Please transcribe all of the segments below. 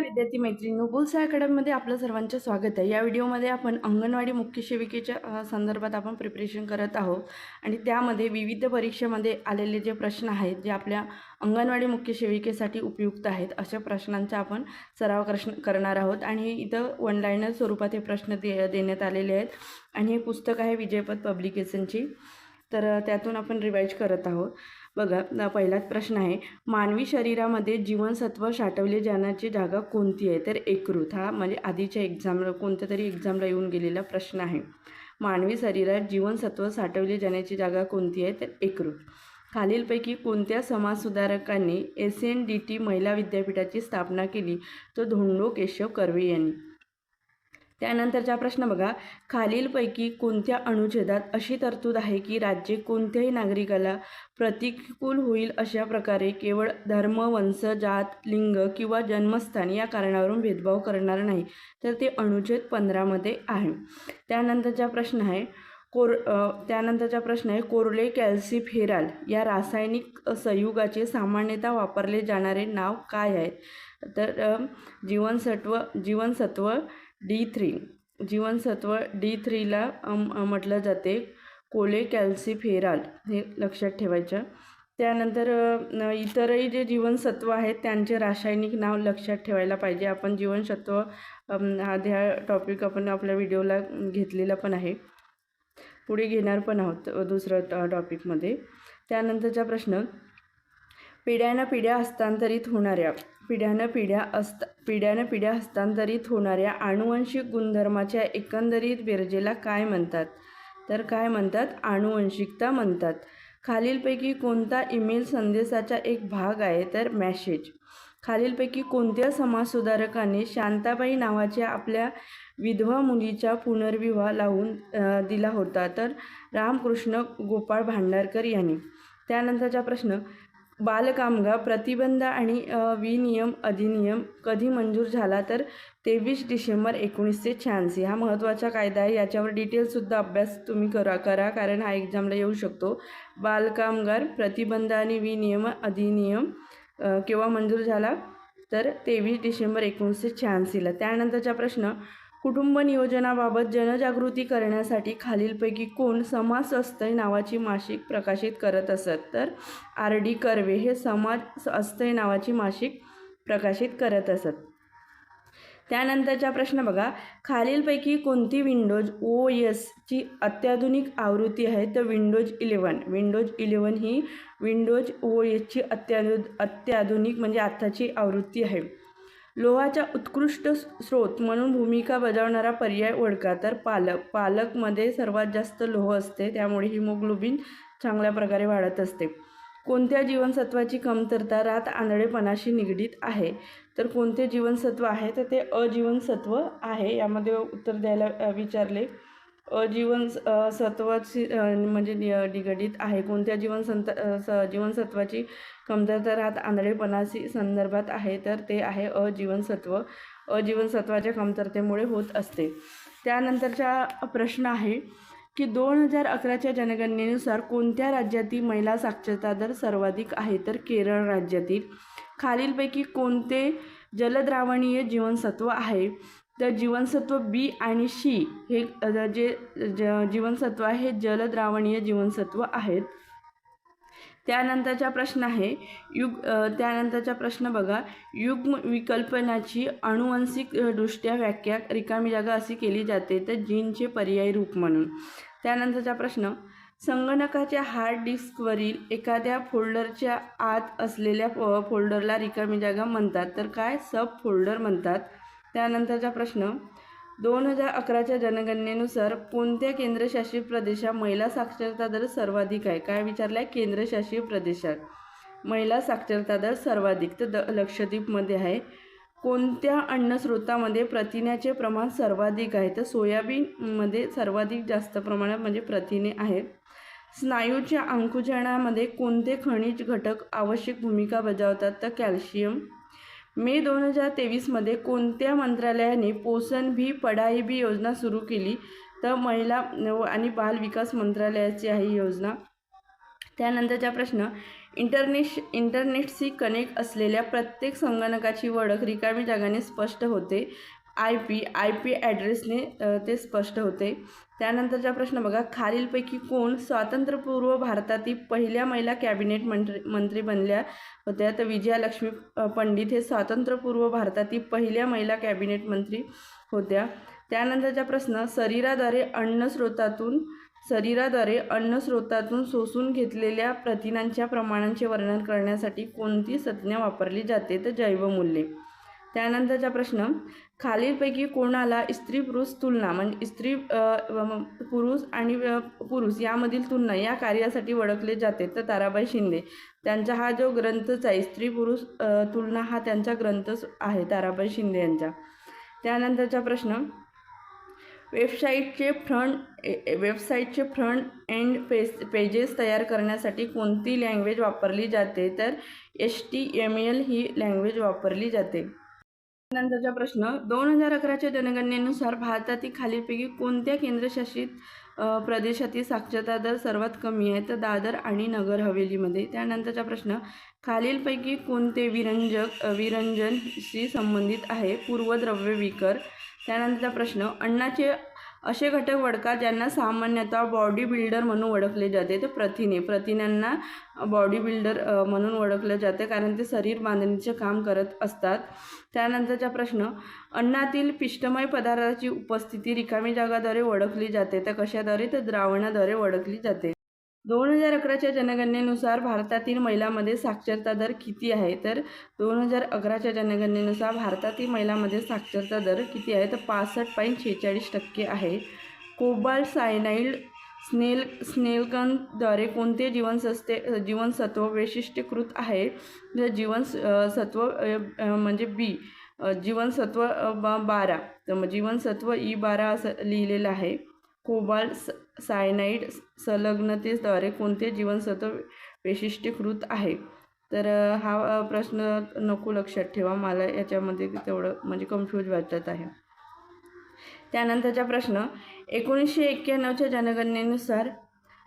विद्यार्थी मैत्रिणी बुल्स अकॅडमीमध्ये आपलं सर्वांचं स्वागत आहे. या व्हिडिओमध्ये आपण अंगणवाडी मुख्य सेविकेच्या संदर्भात आपण प्रिपरेशन करत आहोत. आणि त्यामध्ये विविध परीक्षेमध्ये आलेले जे प्रश्न आहेत जे आपल्या अंगणवाडी मुख्य सेविकेसाठी उपयुक्त आहेत अशा प्रश्नांचा आपण सराव प्रश्न करणार आहोत. आणि इथं ऑनलाईनर स्वरूपात हे प्रश्न दे देण्यात आलेले आहेत. आणि हे पुस्तक आहे विजयपद पब्लिकेशनची. तर त्यातून आपण रिवाईज करत आहोत. बघा पहिलाच प्रश्न आहे. मानवी शरीरामध्ये जीवनसत्व साठवले जाण्याची जागा कोणती आहे? तर एकरूत. हा म्हणजे आधीच्या एक्झामला कोणत्या तरी एक्झामला येऊन गेलेला प्रश्न आहे. मानवी शरीरात जीवनसत्व साठवले जाण्याची जागा कोणती आहे? तर एकृत खालीलपैकी कोणत्या समाजसुधारकांनी एस एन डी टी महिला विद्यापीठाची स्थापना केली? तर धोंडो केशव कर्वे यांनी. त्यानंतरचा प्रश्न बघा. खालीलपैकी कोणत्या अनुच्छेदात अशी तरतूद आहे की राज्य कोणत्याही नागरिकाला प्रतिकूल होईल अशा प्रकारे केवळ धर्म वंश जात लिंग किंवा जन्मस्थान या कारणावरून भेदभाव करणार नाही तर ते अनुच्छेद पंधरामध्ये आहे. त्यानंतरचा प्रश्न आहे कोर त्यानंतरचा प्रश्न आहे कोरले कॅल्सिफेराल या रासायनिक संयुगाचे सामान्यतः वापरले जाणारे नाव काय आहे? तर जीवनसत्व जीवनसत्व डी थ्री. जीवनसत्व डी थ्रीला म्हटलं जाते. कोले कॅल्सिफेराल हे लक्षात ठेवायचं. त्यानंतर इतरही जे जीवनसत्व आहेत त्यांचे रासायनिक नाव लक्षात ठेवायला पाहिजे. आपण जीवनसत्व अम, हा टॉपिक आपण आपल्या व्हिडिओला घेतलेला पण आहे. पुढे घेणार पण आहोत अ, दुसरं टॉपिकमध्ये त्यानंतरचा प्रश्न पिढ्यानं पिढ्या हस्तांतरित होणाऱ्या पिढ्यानं पिढ्या असता पिढ्यानं पिढ्या हस्तांतरित होणाऱ्या आनुवंशिक गुणधर्माच्या एकंदरीत बेरजेला काय म्हणतात? तर काय म्हणतात? आनुवंशिकता म्हणतात. खालीलपैकी कोणता ईमेल संदेशाचा एक भाग आहे तर मॅसेज. खालीलपैकी कोणत्या समाजसुधारकाने शांताबाई नावाच्या आपल्या विधवा मुलीचा पुनर्विवाह लावून दिला होता? तर रामकृष्ण गोपाळ भांडारकर यांनी. त्यानंतरचा प्रश्न बालकामगार प्रतिबंध आणि विनियम अधिनियम कधी मंजूर झाला तर तेवीस डिसेंबर एकोणीसशे शहाऐंशी. हा महत्त्वाचा कायदा आहे. याच्यावर डिटेलसुद्धा अभ्यास तुम्ही करा करा कारण हा एक्झामला येऊ शकतो. बालकामगार प्रतिबंध आणि विनियम अधिनियम केव्हा मंजूर झाला? तर तेवीस डिसेंबर एकोणीसशे शहाऐंशीला त्यानंतरचा प्रश्न कुटुंब नियोजनाबाबत जनजागृती करण्यासाठी खालीलपैकी कोण समाज अस्तय नावाची मासिक प्रकाशित करत असत? तर आर डी कर्वे हे समाज अस्तय नावाची मासिक प्रकाशित करत असत. त्यानंतरचा प्रश्न बघा. खालीलपैकी कोणती विंडोज ओ एसची अत्याधुनिक आवृत्ती आहे? तर विंडोज इलेवन विंडोज इलेवन ही विंडोज ओ एसची अत्याधु अत्याधुनिक म्हणजे आत्ताची आवृत्ती आहे. लोहाच्या उत्कृष्ट स्रोत म्हणून भूमिका बजावणारा पर्याय ओळखा तर पालक पालकमध्ये सर्वात जास्त लोह असते त्यामुळे हिमोग्लोबिन चांगल्या प्रकारे वाढत असते. कोणत्या जीवनसत्वाची कमतरता रात आंधळेपणाशी निगडीत आहे? तर कोणते जीवनसत्व आहे? तर ते अजीवनसत्व आहे. यामध्ये उत्तर द्यायला विचारले. अजीवन अ, सत्वाची म्हणजे नि- निगडीत आहे. कोणत्या जीवनसंत स जीवनसत्वाची कमतरता राहत आंधळेपणाशी संदर्भात आहे तर ते आहे अजीवनसत्व अजीवनसत्वाच्या कमतरतेमुळे होत असते. त्यानंतरचा प्रश्न आहे की दोन हजार अकराच्या जनगणनेनुसार कोणत्या राज्यातील महिला साक्षरता दर सर्वाधिक आहे? तर केरळ राज्यातील खालीलपैकी कोणते जलद्रावणीय जीवनसत्व आहे? तर जीवनसत्व बी आणि शी हे जे ज जीवनसत्व आहे जलद्रावणीय जीवनसत्व आहेत. त्यानंतरचा प्रश्न आहे युग त्यानंतरचा प्रश्न बघा. युग्म विकल्पनाची अनुवंशिक दृष्ट्या व्याख्या रिकामी जागा अशी केली जाते तर जीनचे पर्यायी रूप म्हणून. त्यानंतरचा प्रश्न संगणकाच्या हार्ड डिस्कवरील एखाद्या फोल्डरच्या आत असलेल्या फोल्डरला रिकामी जागा म्हणतात तर काय? सब फोल्डर म्हणतात. त्यानंतरचा प्रश्न दोन हजार अकराच्या जनगणनेनुसार कोणत्या केंद्रशासित प्रदेशात महिला साक्षरता दर सर्वाधिक आहे? काय विचारलं आहे केंद्रशासित प्रदेशात. महिला साक्षरता दर सर्वाधिक तर द लक्षद्वीपमध्ये आहे. कोणत्या अन्नस्रोतामध्ये प्रथिन्याचे प्रमाण सर्वाधिक आहे? तर सोयाबीनमध्ये सर्वाधिक जास्त प्रमाणात म्हणजे प्रथिने आहेत. स्नायूच्या अंकुचनामध्ये कोणते खनिज घटक आवश्यक भूमिका बजावतात? तर कॅल्शियम मे दोन हजार तेवीसमध्ये कोणत्या मंत्रालयाने पोषण भी पढाई भी योजना सुरू केली? तर महिला आणि बाल विकास मंत्रालयाची आहे ही योजना. त्यानंतरचा प्रश्न इंटरनेश इंटरनेटशी कनेक्ट असलेल्या प्रत्येक संगणकाची ओळख रिकामी जागाने स्पष्ट होते. आय पी आय पी ॲड्रेसने ते स्पष्ट होते. त्यानंतरचा प्रश्न बघा. खालीलपैकी कोण स्वातंत्र्यपूर्व भारतातील पहिल्या महिला कॅबिनेट मंत्री मंत्री बनल्या होत्या? तर विजयालक्ष्मी पंडित हे स्वातंत्र्यपूर्व भारतातील पहिल्या महिला कॅबिनेट मंत्री होत्या. त्यानंतरचा प्रश्न शरीराद्वारे अन्नस्रोतातून शरीराद्वारे अन्न स्रोतातून शोषून घेतलेल्या प्रथिनांच्या प्रमाणांचे वर्णन करण्यासाठी कोणती संज्ञा वापरली जाते? तर जैवमूल्ये. त्यानंतरचा प्रश्न खालीलपैकी कोणाला स्त्री पुरुष तुलना म्हणजे स्त्री पुरुष आणि पुरुष यामधील तुलना या कार्यासाठी ओळखले जाते. तर ताराबाई शिंदे त्यांचा हा जो ग्रंथच आहे स्त्री पुरुष तुलना हा त्यांचा ग्रंथच आहे ताराबाई शिंदे यांचा. त्यानंतरचा प्रश्न वेबसाईटचे फ्रंट ए- वेबसाईटचे फ्रंट एंड पेज पेजेस तयार करण्यासाठी कोणती लँग्वेज वापरली जाते? तर एच टी एम एल ही लँग्वेज वापरली जाते. नंतरचा प्रश्न दोन हजार अकराच्या जनगणनेनुसार भारतातील खालीलपैकी कोणत्या केंद्रशासित प्रदेशातील साक्षरता दर सर्वात कमी आहे? तर दादर आणि नगर हवेलीमध्ये. त्यानंतरचा प्रश्न खालीलपैकी कोणते विरंजक विरंजनशी संबंधित आहे? पूर्वद्रव्य विकर. त्यानंतरचा प्रश्न अण्णाचे असे घटक ओळखा ज्यांना सामान्यतः बॉडी बिल्डर म्हणून ओळखले जाते. तर प्रथिने प्रथिनांना बॉडी बिल्डर म्हणून ओळखलं जाते कारण ते शरीर बांधणीचे काम करत असतात. त्यानंतरचा प्रश्न अन्नातील पिष्टमय पदार्थाची उपस्थिती रिकामी जागाद्वारे ओळखली जाते. तर कशाद्वारे? तर द्रावणाद्वारे ओळखली जाते. दोन हजार अकराच्या जनगणनेनुसार भारतातील महिलांमध्ये साक्षरता दर किती आहे? तर दोन हजार अकराच्या जनगणनेनुसार भारतातील महिलांमध्ये साक्षरता दर किती आहे? तर पासष्ट पॉईंट शेहेचाळीस टक्के आहे. कोबाल्ट सायनाईड स्नेल स्नेलकनद्वारे कोणते जीवनसस्ते जीवनसत्व वैशिष्ट्यीकृत आहे? तर जीवनस सत्व म्हणजे बी जीवनसत्व बारा. तर मग जीवनसत्व ई बारा असं लिहिलेलं आहे. कोबाल्ट स सायनाईड संलग्नतेद्वारे कोणते जीवनसत्व वैशिष्ट्यीकृत आहे? तर हा प्रश्न नको लक्षात ठेवा. मला याच्यामध्ये तेवढं म्हणजे कन्फ्यूज वाटत आहे. त्यानंतरचा प्रश्न एकोणीसशे एक्क्याण्णवच्या जनगणनेनुसार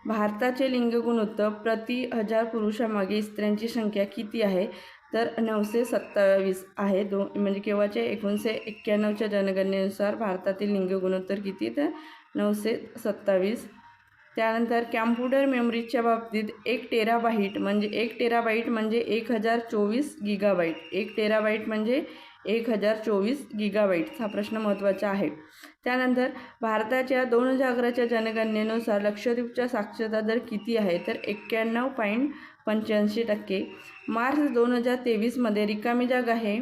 भारताचे लिंग गुणोत्तर प्रति हजार पुरुषामागे स्त्रियांची संख्या किती आहे? तर नऊशे सत्तावीस आहे. दो म्हणजे केव्हाच्या एकोणीसशे एक्क्याण्णवच्या जनगणनेनुसार भारतातील लिंग गुणोत्तर किती? तर नऊशे सत्तावीस. त्यानंतर कॅम्प्युटर मेमरीच्या बाबतीत एक टेराबाईट म्हणजे एक टेराबाईट म्हणजे एक हजार चोवीस गिगाबाईट एक टेराबाईट म्हणजे एक हजार चोवीस गिगाबाईट हा प्रश्न महत्त्वाचा आहे. त्यानंतर भारताच्या दोन हजार अकराच्या जनगणनेनुसार लक्षद्वीपच्या साक्षरता दर किती आहे? तर एक्क्याण्णव पॉईंट पंच्याऐंशी टक्के. मार्च दोन हजार तेवीसमध्ये रिकामी जागा हे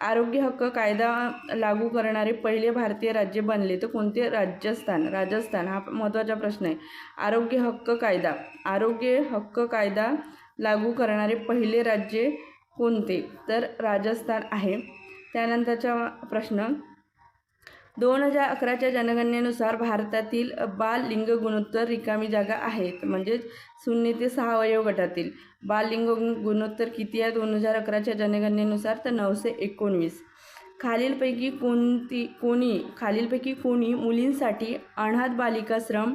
आरोग्य हक्क कायदा लागू करणारे पहिले भारतीय राज्य बनले. तर कोणते? राजस्थान. राजस्थान हा महत्त्वाचा प्रश्न आहे. आरोग्य हक्क कायदा. आरोग्य हक्क कायदा लागू करणारे पहिले राज्य कोणते? तर राजस्थान आहे. त्यानंतरचा प्रश्न दोन हजार अकराच्या जनगणनेनुसार भारतातील बाल लिंग गुणोत्तर रिकामी जागा आहेत म्हणजेच शून्य ते सहा वयो गटातील बाल लिंग गुणोत्तर किती आहे? दोन हजार अकराच्या जनगणनेनुसार तर नऊशे एकोणवीस. खालीलपैकी कोणती कोणी खालीलपैकी कोणी मुलींसाठी अनाथ बालिकाश्रम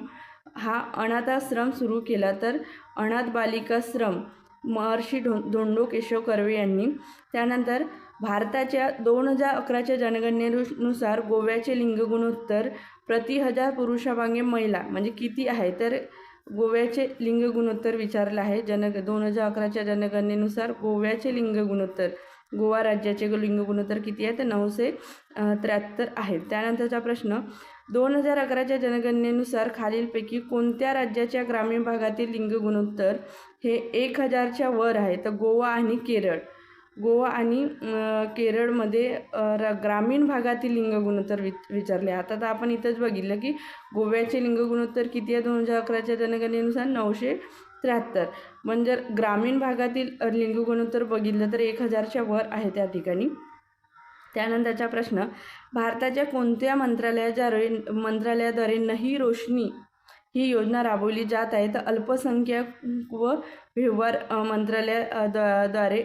हा अनाथाश्रम सुरू केला तर अनाथ बालिकाश्रम महर्षी ढो धोंडो केशव कर्वे यांनी. त्यानंतर भारताच्या दोन हजार अकराच्या जनगणनेनुसार गोव्याचे लिंग गुणोत्तर प्रति हजार पुरुषामागे महिला म्हणजे किती आहे? तर गोव्याचे लिंग गुणोत्तर विचारलं आहे. जन दोन हजार अकराच्या जनगणनेनुसार गोव्याचे लिंग गुणोत्तर गोवा राज्याचे लिंग गुणोत्तर किती आहे? तर नऊशे त्र्याहत्तर आहे. त्यानंतरचा प्रश्न दोन हजार अकराच्या जनगणनेनुसार खालीलपैकी कोणत्या राज्याच्या ग्रामीण भागातील लिंग गुणोत्तर हे एक हजारच्या वर आहे? तर गोवा आणि केरळ. गोवा आणि केरळमध्ये र ग्रामीण भागातील लिंग गुणोत्तर वि विचारले. आता तर आपण इथंच बघितलं की गोव्याचे लिंग गुणोत्तर किती आहे? दोन हजार अकराच्या जनगणनेनुसार नऊशे त्र्याहत्तर. म्हणजे ग्रामीण भागातील लिंगगुणोत्तर लिंग गुणोत्तर बघितलं तर एक हजारच्या वर आहे त्या ठिकाणी. त्यानंतरचा प्रश्न भारताच्या कोणत्या मंत्रालयाद्वारे मंत्रालयाद्वारे नही रोशनी ही योजना राबवली जात आहे. तर अल्पसंख्याक व व्यवहार अ, मंत्रालया द्वारे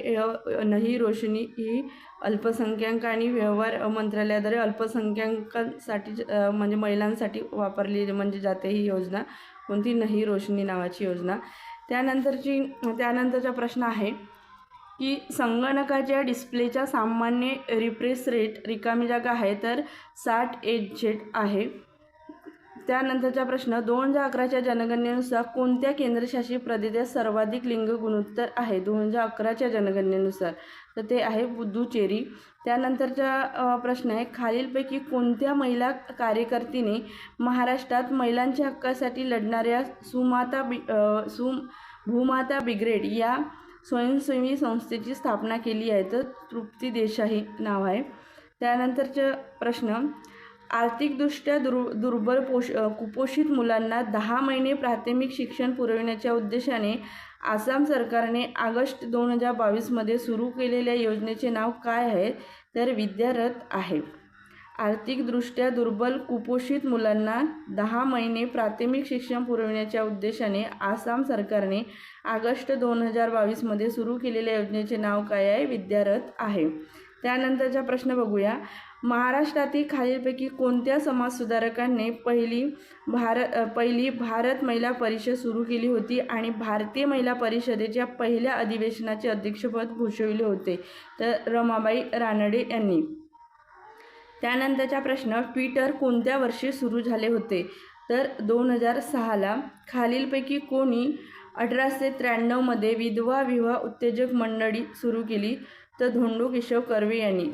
नही रोशनी ही अल्पसंख्याक आणि व्यवहार मंत्रालयाद्वारे अल्पसंख्याकांसाठी म्हणजे महिलांसाठी वापरली म्हणजे जाते ही योजना. कोणती? नही रोशनी नावाची योजना. त्यानंतरची त्यानंतरचा प्रश्न आहे की संगणकाच्या डिस्प्लेच्या सामान्य रिप्रेस रेट रिकामी जागा आहे तर साठ एच झेट आहे. त्यानंतरचा प्रश्न दोन हजार अकराच्या जनगणनेनुसार कोणत्या केंद्रशासित प्रदेशात सर्वाधिक लिंग गुणोत्तर आहे? दोन हजार अकराच्या जनगणनेनुसार. तर ते आहे पुदुचेरी. त्यानंतरचा प्रश्न आहे खालीलपैकी कोणत्या महिला कार्यकर्तीने महाराष्ट्रात महिलांच्या हक्कासाठी लढणाऱ्या सुमाता बि सु भूमाता ब्रिगेड या स्वयंसेवी संस्थेची स्थापना केली आहे? तर तृप्ती देशाही नाव आहे. त्यानंतरचं प्रश्न आर्थिकदृष्ट्या दुर् दुर्बल पोष कुपोषित मुलांना दहा महिने प्राथमिक शिक्षण पुरविण्याच्या उद्देशाने आसाम सरकारने ऑगस्ट दोन हजार बावीसमध्ये सुरू केलेल्या योजनेचे नाव काय आहे तर विद्यारथ आहे. आर्थिकदृष्ट्या दुर्बल कुपोषित मुलांना दहा महिने प्राथमिक शिक्षण पुरविण्याच्या उद्देशाने आसाम सरकारने ऑगस्ट दोन हजार बावीसमध्ये सुरू केलेल्या योजनेचे नाव काय आहे विद्यारथ आहे. त्यानंतरचा प्रश्न बघूया. महाराष्ट्रातील खालीलपैकी कोणत्या समाजसुधारकांनी पहिली भारत पहिली भारत महिला परिषद सुरू केली होती आणि भारतीय महिला परिषदेच्या पहिल्या अधिवेशनाचे अध्यक्षपद भूषविले होते? तर रमाबाई रानडे यांनी. त्यानंतरचा प्रश्न ट्विटर कोणत्या वर्षी सुरू झाले होते? तर दोन हजार सहाला खालीलपैकी कोणी अठराशे त्र्याण्णवमध्ये विधवा विवाह उत्तेजक मंडळी सुरू केली तर धोंडो केशव कर्वे यांनी.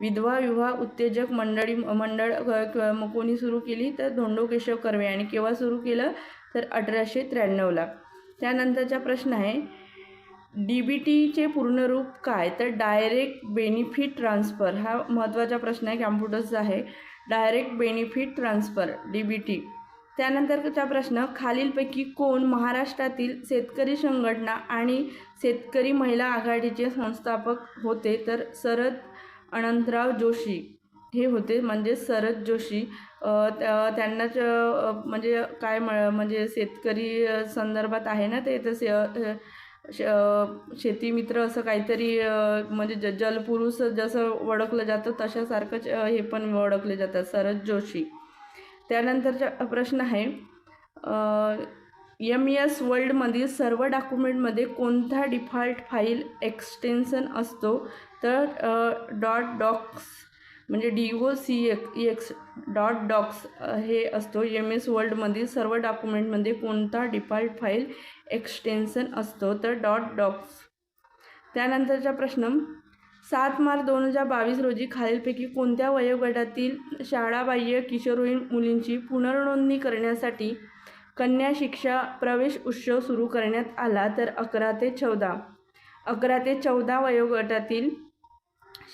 विधवा विवाह उत्तेजक मंडळी मंडळ क- कोणी सुरू केली तर धोंडो केशव कर्वे आणि केव्हा सुरू केलं तर अठराशे त्र्याण्णवला त्यानंतरचा प्रश्न आहे डी बी टीचे पूर्ण रूप काय? तर डायरेक्ट बेनिफिट ट्रान्सफर हा महत्त्वाचा प्रश्न आहे कॅम्प्युटर्सचा आहे. Direct benefit transfer D B T त्यानंतरचा प्रश्न खालीलपैकी कोण महाराष्ट्रातील शेतकरी संघटना आणि शेतकरी महिला आघाडीचे संस्थापक होते? तर शरद अनंतराव जोशी. हे होते. म्हणजे शरद जोशी. त्या- त्यांनाच म्हणजे काय म- म्हणजे शेतकरी संदर्भात आहे ना ते? तर श शेतीमित्र असं काहीतरी म्हणजे ज जलपुरुष जसं ओळखलं जातं तशासारखंच हे पण ओळखले जातात. शरद जोशी. त्यानंतरचा प्रश्न आहे. एम एस वर्ल्डमधील सर्व डॉक्युमेंटमध्ये कोणता डिफॉल्ट फाईल एक्सटेन्सन असतो? तर डॉट डॉक्स म्हणजे D O C X dot docx हे असतो. एम एस वर्ल्डमधील सर्व डॉक्युमेंटमध्ये कोणता डिफॉल्ट फाईल एक्सटेन्सन असतो? तर डॉट डॉक्स. त्यानंतरचा प्रश्न सात मार्च दोन हजार बावीस रोजी खालीलपैकी कोणत्या वयोगटातील शाळाबाह्य किशोरवयीन मुलींची पुनर्नोंदणी करण्यासाठी कन्या शिक्षा प्रवेश उत्सव सुरू करण्यात आला तर अकरा ते चौदा. अकरा ते चौदा वयोगटातील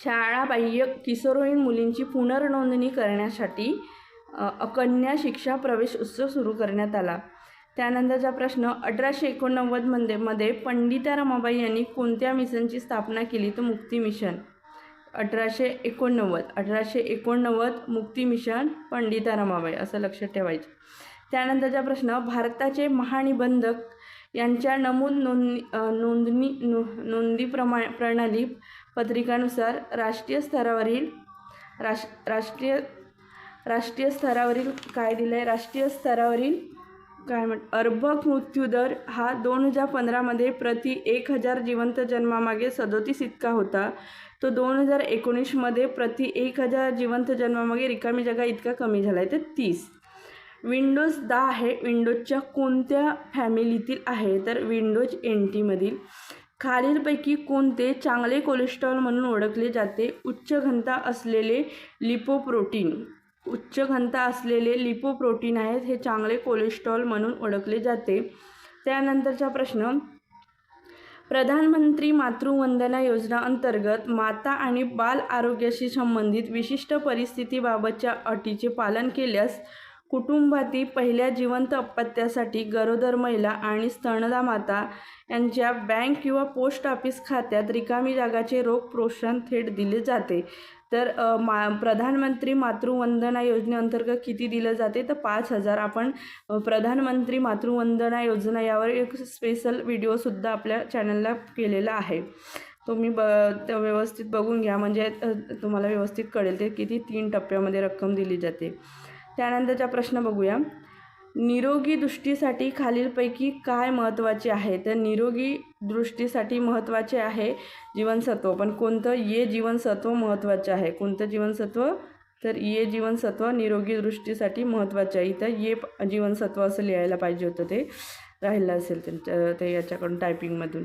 शाळाबाह्य किशोरवयीन मुलींची पुनर्नोंदणी करण्यासाठी कन्या शिक्षा प्रवेश उत्सव सुरू करण्यात आला. त्यानंतरचा प्रश्न अठराशे एकोणनव्वदमध्ये मध्ये पंडिता रमाबाई यांनी कोणत्या मिशनची स्थापना केली तर मुक्ती मिशन? अठराशे एकोणनव्वद. अठराशे एकोणनव्वद मुक्ती मिशन पंडिता रमाबाई असं लक्षात ठेवायचं. त्यानंतरचा प्रश्न भारताचे महानिबंधक यांच्या नमूद नोंदणी नोंदणी नो नोंदी प्रमा प्रणाली पत्रिकानुसार राष्ट्रीय स्तरावरील राष राष्ट्रीय राष्ट्रीय स्तरावरील काय दिलं आहे राष्ट्रीय स्तरावरील काय म्हण अर्भक मृत्यूदर हा दोन हजार पंधरामध्ये प्रति एक हजार जिवंत जन्मामागे सदोतीस इतका होता. तो दोन हजार एकोणीसमध्ये प्रति एक हजार जिवंत जन्मामागे रिकामी जागा इतका कमी झाला आहे तर तीस. विंडोज दहा आहे. विंडोजच्या कोणत्या फॅमिलीतील आहे? तर विंडोज एन टीमधील खालीलपैकी कोणते चांगले कोलेस्ट्रॉल म्हणून ओळखले जाते? उच्च घनता असलेले लिपोप्रोटीन. उच्च घनता असलेले लिपोप्रोटीन आहेत हे चांगले कोलेस्ट्रॉल म्हणून ओळखले जाते. त्यानंतरचा प्रश्न. प्रधानमंत्री मातृवंदना योजना अंतर्गत माता आणि बाल आरोग्याशी संबंधित विशिष्ट परिस्थितीबाबतच्या अटीचे पालन केल्यास कुटुंबातील पहिल्या जिवंत अपत्यासाठी गरोदर महिला आणि स्तनदा माता यांच्या बँक किंवा पोस्ट ऑफिस खात्यात रिकामी जागाचे रोख प्रोत्साहन थेट दिले जाते. तर मा प्रधानमंत्री मातृवंदना योजनेअंतर्गत किती दिलं जाते? तर पाच हजार. आपण प्रधानमंत्री मातृवंदना योजना यावर एक स्पेशल व्हिडिओसुद्धा आपल्या चॅनलला केलेला आहे. तुम्ही ब व्यवस्थित बघून घ्या. म्हणजे तुम्हाला व्यवस्थित कळेल ते किती तीन टप्प्यामध्ये रक्कम दिली जाते. त्यानंतरचा प्रश्न बघूया. निरोगी दृष्टीसाठी खालीलपैकी काय महत्त्वाचे आहे? तर निरोगी दृष्टीसाठी महत्त्वाचे आहे जीवनसत्व. पण कोणतं? ये जीवनसत्व महत्त्वाचे आहे. कोणतं जीवनसत्व? तर ये जीवनसत्व निरोगी दृष्टीसाठी महत्त्वाचे आहे. इथं ये जीवनसत्व असं लिहायला पाहिजे होतं ते. राहिलं असेल त्यांच्या ते याच्याकडून टायपिंगमधून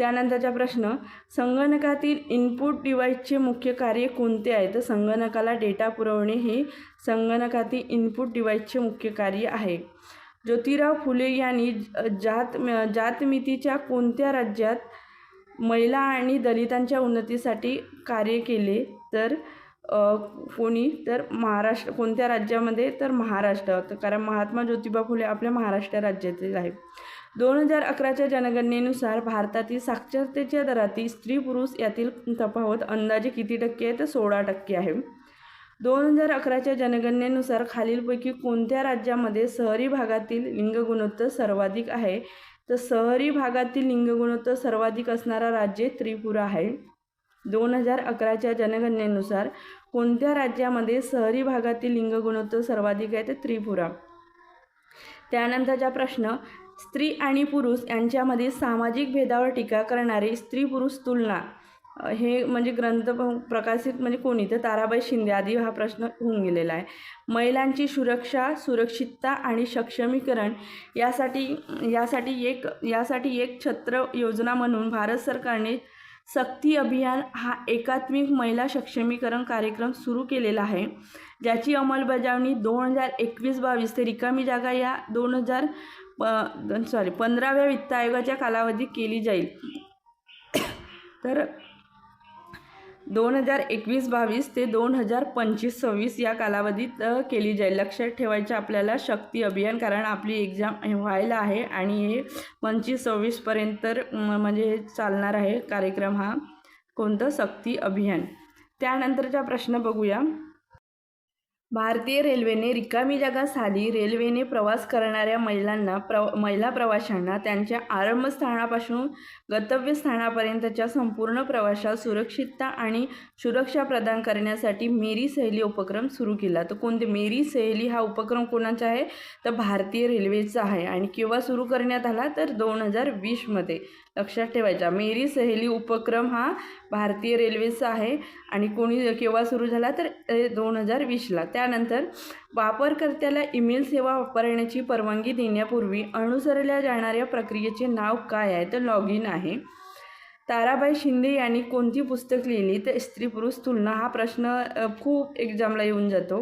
त्यानंतरचा प्रश्न संगणकातील इनपुट डिव्हाइसचे मुख्य कार्य कोणते आहे? तर संगणकाला डेटा पुरवणे हे संगणकातील इनपुट डिव्हाइसचे मुख्य कार्य आहे. ज्योतिराव फुले यांनी जात जातमितीच्या कोणत्या राज्यात महिला आणि दलितांच्या उन्नतीसाठी कार्य केले? तर कोणी? तर महाराष्ट्र कोणत्या राज्यामध्ये? तर महाराष्ट्र. कारण महात्मा ज्योतिबा फुले आपल्या महाराष्ट्र राज्यातील आहे दोन हजार अकराच्या जनगणनेनुसार भारतातील साक्षरतेच्या दरातील स्त्री पुरुष यातील तफावत अंदाजे किती टक्के आहे? तर सोळा टक्के आहे. दोन हजार अकराच्या जनगणनेनुसार खालीलपैकी कोणत्या राज्यामध्ये शहरी भागातील लिंग गुणोत्तर सर्वाधिक आहे? तर शहरी भागातील लिंग गुणोत्तर सर्वाधिक असणारा राज्य त्रिपुरा आहे. दोन हजार अकराच्या जनगणनेनुसार कोणत्या राज्यामध्ये शहरी भागातील लिंग गुणोत्तर सर्वाधिक आहे? तर त्रिपुरा. त्यानंतरचा प्रश्न स्त्री आणि पुरुष यांच्यामध्ये सामाजिक भेदावर टीका करणारे स्त्री पुरुष तुलना हे म्हणजे ग्रंथ प्रकाशित म्हणजे कोणी तर ताराबाई शिंदे. आधी हा प्रश्न होऊन गेलेला आहे. महिलांची सुरक्षा सुरक्षितता आणि सक्षमीकरण यासाठी यासाठी एक यासाठी एक छत्र योजना म्हणून भारत सरकारने सक्ती अभियान हा एकात्मिक महिला सक्षमीकरण कार्यक्रम सुरू केलेला आहे. ज्याची अंमलबजावणी दोन हजार एकवीस बावीस ते रिकामी जागा या दोन हजार प सॉरी पंधराव्या वित्त आयोगाच्या कालावधीत केली जाईल. तर दोन हजार एकवीस बावीस ते दोन हजार पंचवीस सव्वीस या कालावधीत केली जाईल. लक्षात ठेवायचं आपल्याला शक्ती अभियान कारण आपली एक्झाम व्हायला आहे आणि हे पंचवीस सव्वीसपर्यंत तर म्हणजे हे चालणार आहे. कार्यक्रम हा कोणतं? शक्ती अभियान. त्यानंतरचा प्रश्न बघूया. भारतीय रेल्वेने रिकामी जागा साली रेल्वेने प्रवास करणाऱ्या महिलांना प्र महिला प्रवाशांना त्यांच्या आरंभस्थानापासून गंतव्यस्थानापर्यंतच्या संपूर्ण प्रवाशात सुरक्षितता आणि सुरक्षा प्रदान करण्यासाठी मेरी सहेली उपक्रम सुरू केला. तर कोणते? मेरी सहेली हा उपक्रम कोणाचा आहे? तर भारतीय रेल्वेचा आहे. आणि केव्हा सुरू करण्यात आला? तर दोन हजार वीसमध्ये. लक्षात ठेवायचा मेरी सहेली उपक्रम हा भारतीय रेल्वेचा आहे आणि कोणी केव्हा सुरू झाला तर दोन हजार वीसला. त्यानंतर वापरकर्त्याला ईमेल सेवा वापरण्याची परवानगी देण्यापूर्वी अनुसरल्या जाणाऱ्या प्रक्रियेचे नाव काय आहे? तर लॉग इन आहे. ताराबाई शिंदे यांनी कोणती पुस्तक लिहिली? तर स्त्री पुरुष तुलना हा प्रश्न खूप एक्झामला येऊन जातो.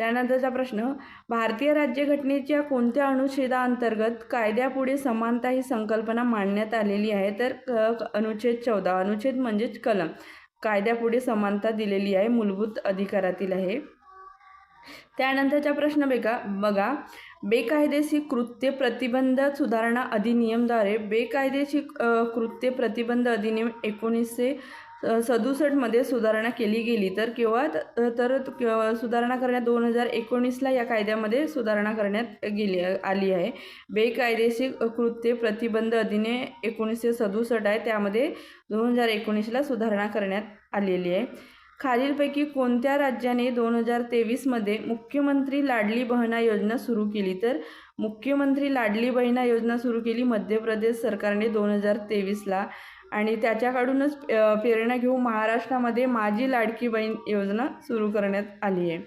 त्यानंतरचा प्रश्न भारतीय राज्यघटनेच्या कोणत्या अनुच्छेदाअंतर्गत कायद्यापुढे समानता ही संकल्पना मांडण्यात आलेली आहे? तर क- अनुच्छेद चौदा. अनुच्छेद म्हणजेच कलम. कायद्यापुढे समानता दिलेली आहे मूलभूत अधिकारातील आहे. त्यानंतरचा प्रश्न बेका बघा. बेकायदेशीर कृत्य प्रतिबंध सुधारणा अधिनियमद्वारे बेकायदेशीर कृत्य प्रतिबंध अधिनियम एकोणीसशे सदुसष्टमध्ये सुधारणा केली गेली तर किंवा तर सुधारणा करण्यात दोन हजार एकोणीसला या कायद्यामध्ये सुधारणा करण्यात गेली आली आहे. बेकायदेशीर कृत्य प्रतिबंध अधिने एकोणीसशे सदुसष्ट आहे. त्यामध्ये दोन हजार एकोणीसला सुधारणा करण्यात आलेली आहे. खालीलपैकी कोणत्या राज्याने दोन हजार तेवीसमध्ये मुख्यमंत्री लाडली बहना योजना सुरू केली? तर मुख्यमंत्री लाडली बहिणा योजना सुरू केली. मध्य प्रदेश सरकारने दोन हजार तेवीसला. आणि त्याच्याकडूनच प्रेरणा घेऊन महाराष्ट्रामध्ये माझी लाडकी बहीण योजना सुरू करण्यात आली आहे.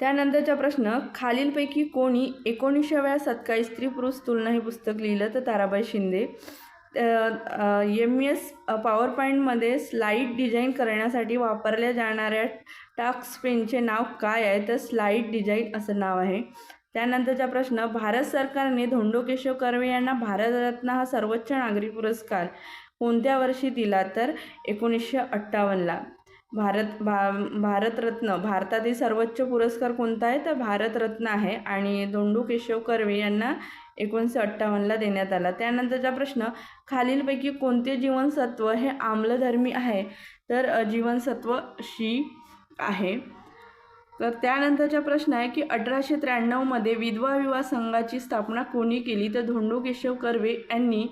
त्यानंतरचा प्रश्न खालीलपैकी कोणी एकोणीसाव्या शतकात स्त्री पुरुष तुलना हे पुस्तक लिहिलं तर Tarabai Shinde M S power पॉईंटमध्ये स्लाईड डिझाईन करण्यासाठी वापरल्या जाणाऱ्या टास्क पेनचे नाव काय आहे? तर स्लाईड डिझाईन असं नाव आहे. त्यानंतरचा प्रश्न भारत सरकारने धोंडो केशव कर्वे यांना भारतरत्न हा सर्वोच्च नागरी पुरस्कार कोणत्या वर्षी दिला तर एकोणीसशे अठ्ठावन्नला भारत भा भारतरत्न भारतातील सर्वोच्च पुरस्कार कोणता आहे? तर भारतरत्न आहे आणि धोंडू केशव कर्वे यांना एकोणीसशे अठ्ठावन्नला देण्यात आला. त्यानंतरचा प्रश्न खालीलपैकी कोणते जीवनसत्व हे आम्लधर्मी आहे? तर जीवनसत्व शी आहे. तर त्यानंतरचा प्रश्न आहे की अठराशे त्र्याण्णवमध्ये विधवा विवाह संघाची स्थापना कोणी केली? तर धोंडू केशव कर्वे यांनी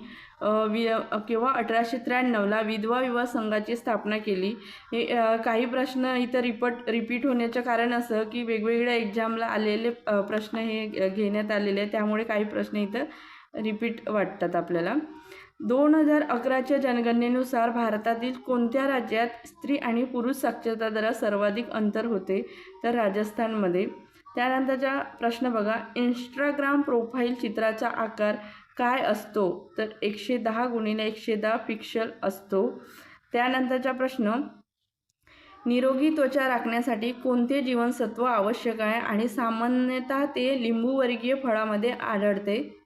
वि किंवा अठराशे त्र्याण्णवला विधवा विवाह संघाची स्थापना केली? हे काही प्रश्न इथं रिपट रिपीट होण्याचं कारण असं की वेगवेगळ्या एक्झामला आलेले प्रश्न हे घेण्यात आलेले आहेत. त्यामुळे काही प्रश्न इथं रिपीट वाटतात आपल्याला. दोन हजार अकराच्या जनगणनेनुसार भारतातील कोणत्या राज्यात स्त्री आणि पुरुष साक्षरता दरात सर्वाधिक अंतर होते तर राजस्थानमध्ये? त्यानंतरचा प्रश्न बघा. इंस्टाग्राम प्रोफाईल चित्राचा आकार काय असतो? तर एकशे दहा गुणिले एकशे दहा पिक्सल असतो. त्यानंतरचा प्रश्न निरोगी त्वचा राखण्यासाठी कोणते जीवनसत्व आवश्यक आहे आणि सामान्यतः ते लिंबूवर्गीय फळामध्ये आढळते?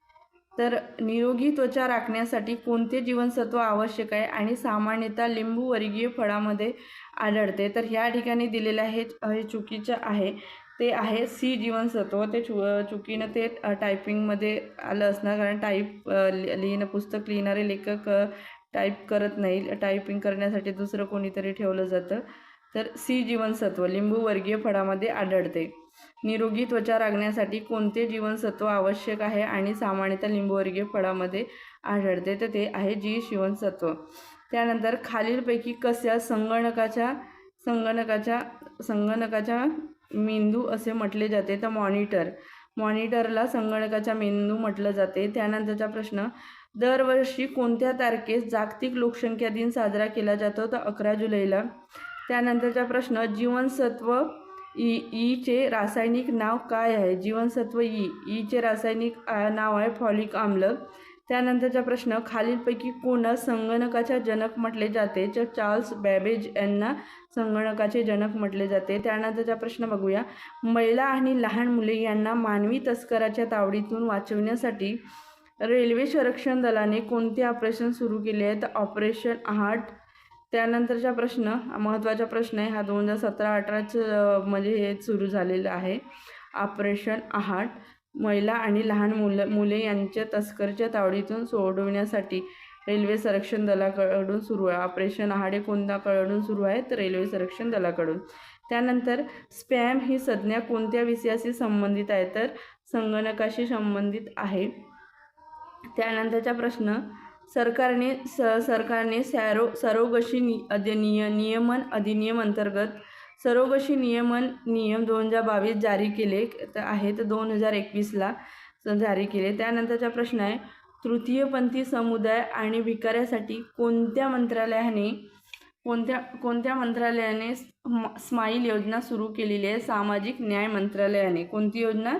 तर निरोगी त्वचा राखण्यासाठी कोणते जीवनसत्व आवश्यक आहे आणि सामान्यतः लिंबूवर्गीय फळामध्ये आढळते? तर ह्या ठिकाणी दिलेलं आहे हे चुकीचं आहे. ते आहे सी जीवनसत्व. ते चु चुकीनं ते टायपिंगमध्ये आलं असणार कारण टाईप लि लिहिणं पुस्तक लिहिणारे लेखक टाईप करत नाही टायपिंग करण्यासाठी दुसरं कोणीतरी ठेवलं जातं. तर सी जीवनसत्व लिंबूवर्गीय फळामध्ये आढळते. निरोगी त्वचा राखण्यासाठी कोणते जीवनसत्व आवश्यक आहे आणि सामान्यतः लिंबूवर्गीय फळामध्ये आढळते? तर ते आहे जी जीवनसत्व. त्यानंतर खालीलपैकी कशा संगणकाच्या संगणकाच्या संगणकाच्या मेंदू असे म्हटले जाते? तर मॉनिटर. मॉनिटरला संगणकाचा मेंदू म्हटलं जाते. त्यानंतरचा प्रश्न दरवर्षी कोणत्या तारखेस जागतिक लोकसंख्या दिन साजरा केला जातो? तर अकरा जुलैला. त्यानंतरचा प्रश्न जीवनसत्व ई ईचे रासायनिक नाव काय आहे? जीवनसत्व ई. ईचे रासायनिक नाव आहे फॉलिक आम्ल. त्यानंतरचा प्रश्न खालीलपैकी कोणा संगणकाचा जनक म्हटले जाते? तर चार्ल्स बॅबेज यांना संगणकाचे जनक म्हटले जाते. त्यानंतरचा प्रश्न बघूया. महिला आणि लहान मुले यांना मानवी तस्कराच्या तावडीतून वाचवण्यासाठी रेल्वे संरक्षण दलाने कोणते ऑपरेशन सुरू केले आहे तर ऑपरेशन आहाट त्यानंतरचा प्रश्न महत्त्वाचा प्रश्न आहे हा दोन हजार सतरा अठराचं म्हणजे हे सुरू झालेलं आहे. ऑपरेशन आहाट महिला आणि लहान मुलं मुले यांच्या तस्करच्या तावडीतून सोडवण्यासाठी रेल्वे संरक्षण दलाकडून सुरू आहे. ऑपरेशन आहाड हे कोणत्याकडून सुरू आहे? तर रेल्वे संरक्षण दलाकडून. त्यानंतर स्पॅम ही संज्ञा कोणत्या विषयाशी संबंधित आहे? तर संगणकाशी संबंधित आहे. त्यानंतरचा प्रश्न सरकारने स सरकारने सॅरो सरोगशी नि अधिनिय नियमन अधिनियम अंतर्गत सरोगशी नियमन नियम दोन हजार बावीस जारी केले त- दोन हजार एकवीसला जारी केले. त्यानंतरचा प्रश्न आहे तृतीयपंथी समुदाय आणि भिकाऱ्यासाठी कोणत्या मंत्रालयाने कोणत्या कोणत्या मंत्रालयाने स्माईल योजना सुरू केलेली आहे? सामाजिक न्याय मंत्रालयाने कोणती योजना?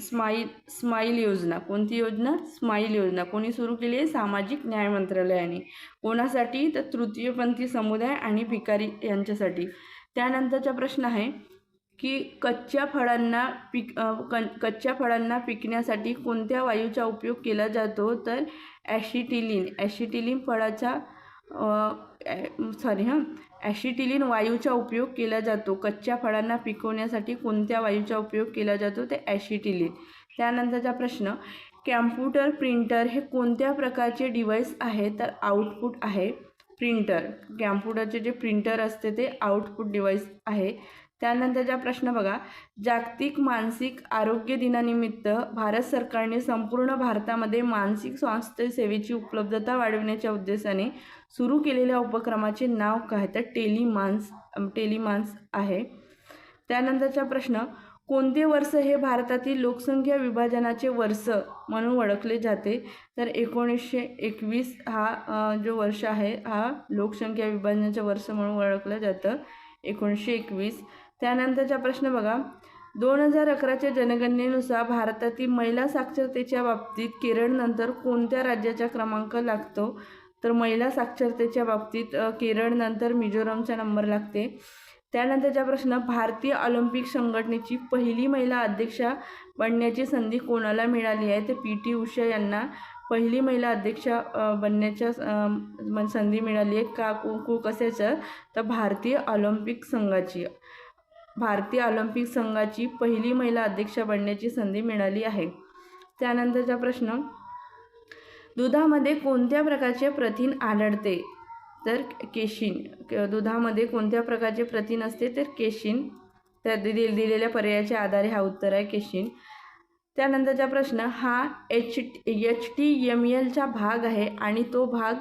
स्माईल स्माईल योजना. कोणती योजना? स्माईल योजना. कोणी सुरू केली आहे? सामाजिक न्याय मंत्रालयाने. कोणासाठी? तर तृतीयपंथी समुदाय आणि भिकारी यांच्यासाठी. त्यानंतरचा प्रश्न आहे की कच्च्या फळांना पिक कन कच्च्या फळांना पिकण्यासाठी कोणत्या वायूचा उपयोग केला जातो? तर ॲशिटिलिन ॲशिटिलिन फळाचा सॉरी हां. ॲशिटिलिन वायूचा उपयोग केला जातो. कच्च्या फळांना पिकवण्यासाठी कोणत्या वायूचा उपयोग केला जातो? ते ॲशिटिलिन त्यानंतरचा प्रश्न कॅम्प्युटर प्रिंटर हे कोणत्या प्रकारचे डिव्हाइस आहे? तर आउटपुट आहे प्रिंटर. कॅम्प्युटरचे जे प्रिंटर असते ते आउटपुट डिव्हाइस आहे. त्यानंतरचा प्रश्न बघा जागतिक मानसिक आरोग्य दिनानिमित्त भारत सरकारने संपूर्ण भारतामध्ये मानसिक स्वास्थ्य सेवेची उपलब्धता वाढविण्याच्या उद्देशाने सुरू केलेल्या उपक्रमाचे नाव काय तर टेलिमान्स टेलिमान्स आहे. त्यानंतरचा प्रश्न कोणते वर्ष हे भारतातील लोकसंख्या विभाजनाचे वर्ष म्हणून ओळखले जाते? तर एकोणीसशे एकवीस हा जो वर्ष आहे हा लोकसंख्या विभाजनाचे वर्ष म्हणून ओळखलं जातं. एकोणीसशे एकवीस. त्यानंतरचा प्रश्न बघा. दोन हजार अकराच्या जनगणनेनुसार भारतातील महिला साक्षरतेच्या बाबतीत केरळनंतर कोणत्या राज्याचा क्रमांक लागतो? तर महिला साक्षरतेच्या बाबतीत केरळनंतर मिझोरमचा नंबर लागते. त्यानंतरचा प्रश्न भारतीय ऑलिम्पिक संघटनेची पहिली महिला अध्यक्षा बनण्याची संधी कोणाला मिळाली आहे? तर पी. टी. उषा यांना पहिली महिला अध्यक्षा बनण्याच्या संधी मिळाली आहे. का को कशाचं? तर भारतीय ऑलिम्पिक संघाची. भारतीय ऑलिम्पिक संघाची पहिली महिला अध्यक्षा बनण्याची संधी मिळाली आहे. त्यानंतरचा प्रश्न दुधामध्ये कोणत्या प्रकारचे प्रथिन आढळते? तर केशिन दुधामध्ये कोणत्या प्रकारचे प्रथिन असते? तर केशिन त्या दि दि- दिलेल्या पर्यायाच्या आधारे हा उत्तर आहे केशिन. त्यानंतरचा प्रश्न हा एच एच टी एम एलचा भाग आहे आणि तो भाग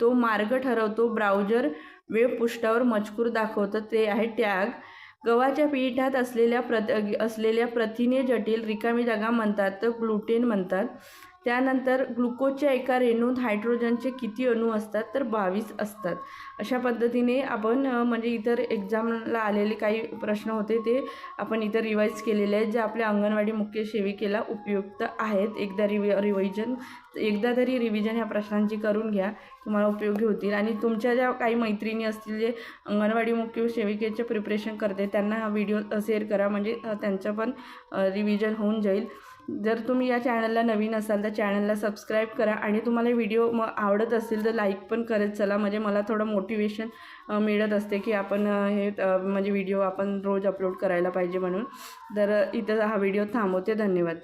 तो मार्ग ठरवतो ब्राउजर वेब पृष्ठावर मजकूर दाखवतं ते आहे टॅग. गव्हाच्या पीठात असलेल्या प्रत असलेल्या प्रथिने जटिल रिकामी जागा म्हणतात तर ग्लुटेन म्हणतात. त्यानंतर ग्लुकोजच्या एका रेणूत हायड्रोजनचे किती अणू असतात तर बावीस असतात. अशा पद्धतीने आपण म्हणजे इतर एक्झामला आलेले काही प्रश्न होते ते आपण इतर रिवाईज केलेले आहेत जे आपल्या अंगणवाडी मुख्य सेविकेला उपयुक्त आहेत. एकदा रिवि रिव्हिजन एकदा तरी रिव्हिजन ह्या प्रश्नांची करून घ्या तुम्हाला उपयोगी होतील. आणि तुमच्या ज्या काही मैत्रिणी असतील जे अंगणवाडी मुख्य सेविकेचे प्रिपरेशन करते त्यांना हा व्हिडिओ शेअर करा म्हणजे त्यांचं पण रिव्हिजन होऊन जाईल. जर तुम्ही या चॅनलला नवीन असाल तर चॅनलला सबस्क्राईब करा. आणि तुम्हाला व्हिडिओ मग आवडत असतील तर लाईक पण करत चला. म्हणजे मला थोडं मोटिवेशन मिळत असते की आपण हे म्हणजे व्हिडिओ आपण रोज अपलोड करायला पाहिजे म्हणून. तर इथं हा व्हिडिओ थांबवते. धन्यवाद.